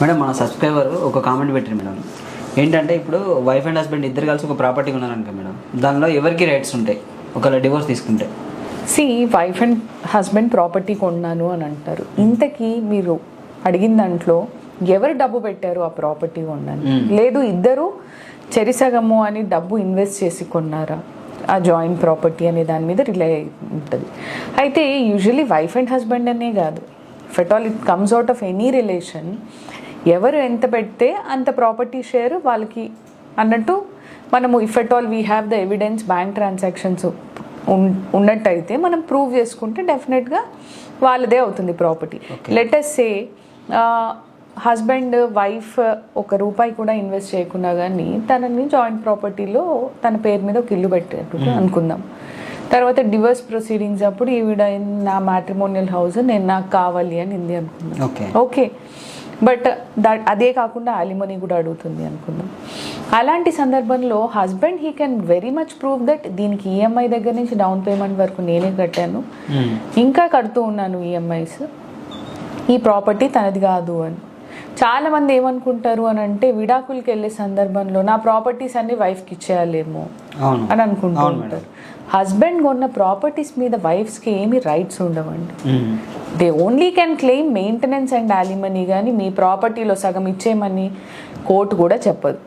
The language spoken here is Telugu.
మేడం మన సబ్స్క్రైబర్ ఒక కామెంట్ పెట్టారు మేడం. ఏంటంటే ఇప్పుడు వైఫ్ అండ్ హస్బెండ్ ఇద్దరు కలిసి ఒక ప్రాపర్టీ ఉన్నారనుకో మేడం. దానిలో ఎవరికి రైట్స్ ఉంటాయి? ఒకవేళ డివోర్స్ తీసుకుంటే. See wife and husband property కొన్నాను అని అంటారు. ఇంతకీ మీరు అడిగిన దాంట్లో ఎవరు డబ్బు పెట్టారు ఆ ప్రాపర్టీ కొన్నాను? లేదు ఇద్దరు చెరిసగము అని డబ్బు ఇన్వెస్ట్ చేసి కొన్నారా? ఆ జాయింట్ ప్రాపర్టీ అనే దాని మీద రిలే అయి ఉంటుంది. అయితే యూజువలీ వైఫ్ అండ్ హస్బెండ్ అనే కాదు. ఫెట్ all it comes out of any relation ఎవరు ఎంత పెడితే అంత ప్రాపర్టీ షేర్ వాళ్ళకి అన్నట్టు మనము if at all we have the evidence bank transactions ఉన్నట్టయితే మనం ప్రూవ్ చేసుకుంటే డెఫినెట్గా వాళ్ళదే అవుతుంది property let's husband wife ఒక రూపాయి కూడా ఇన్వెస్ట్ చేయకుండా కానీ తనని జాయింట్ ప్రాపర్టీలో తన పేరు మీద ఒక ఇల్లు పెట్టేట్టు అనుకుందాం. తర్వాత డివర్స్ ప్రొసీడింగ్స్ అప్పుడు ఈవిడ నా మ్యాట్రిమోనియల్ హౌస్ నేను నాకు కావాలి అని ఇంది అనుకుందాం. ఓకే ఓకే బట్ అదే కాకుండా అలిమనీ కూడా అడుగుతుంది అనుకుందాం. అలాంటి సందర్భంలో husband he can very much prove that దీనికి ఈఎంఐ దగ్గర నుంచి డౌన్ పేమెంట్ వరకు నేనే కట్టాను. ఇంకా కడుతూ ఉన్నాను ఈఎంఐస్. ఈ ప్రాపర్టీ తనది కాదు అని. చాలా మంది ఏమనుకుంటారు అని అంటే విడాకులకి వెళ్ళే సందర్భంలో నా ప్రాపర్టీస్ అన్ని వైఫ్కి ఇచ్చేయాలేమో అని అనుకుంటూ అవును ఉంటారు. హస్బెండ్ కొన్న ప్రాపర్టీస్ మీద వైఫ్స్కి ఏమీ రైట్స్ ఉండవండి. They only can claim maintenance and alimony కానీ మీ ప్రాపర్టీలో సగం ఇచ్చేయమని కోర్టు కూడా చెప్పదు.